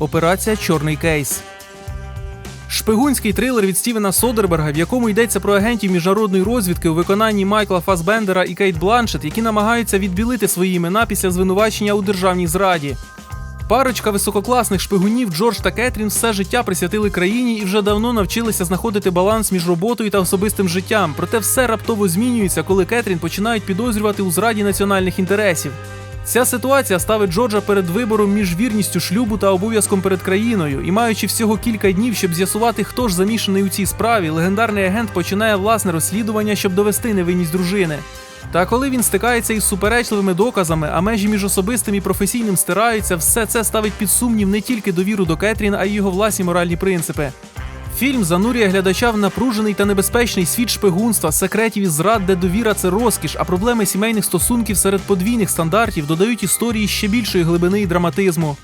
Операція Чорний кейс. Шпигунський трилер від Стівена Содерберга, в якому йдеться про агентів міжнародної розвідки у виконанні Майкла Фасбендера і Кейт Бланшет, які намагаються відбілити свої імена після звинувачення у державній зраді. Парочка висококласних шпигунів Джордж та Кетрін все життя присвятили країні і вже давно навчилися знаходити баланс між роботою та особистим життям. Проте все раптово змінюється, коли Кетрін починають підозрювати у зраді національних інтересів. Ця ситуація ставить Джорджа перед вибором між вірністю шлюбу та обов'язком перед країною, і маючи всього кілька днів, щоб з'ясувати, хто ж замішаний у цій справі, легендарний агент починає власне розслідування, щоб довести невинність дружини. Та коли він стикається із суперечливими доказами, а межі між особистим і професійним стираються, все це ставить під сумнів не тільки довіру до Кетрін, а й його власні моральні принципи. Фільм занурює глядача в напружений та небезпечний світ шпигунства, секретів і зрад, де довіра це розкіш, а проблеми сімейних стосунків серед подвійних стандартів додають історії ще більшої глибини і драматизму.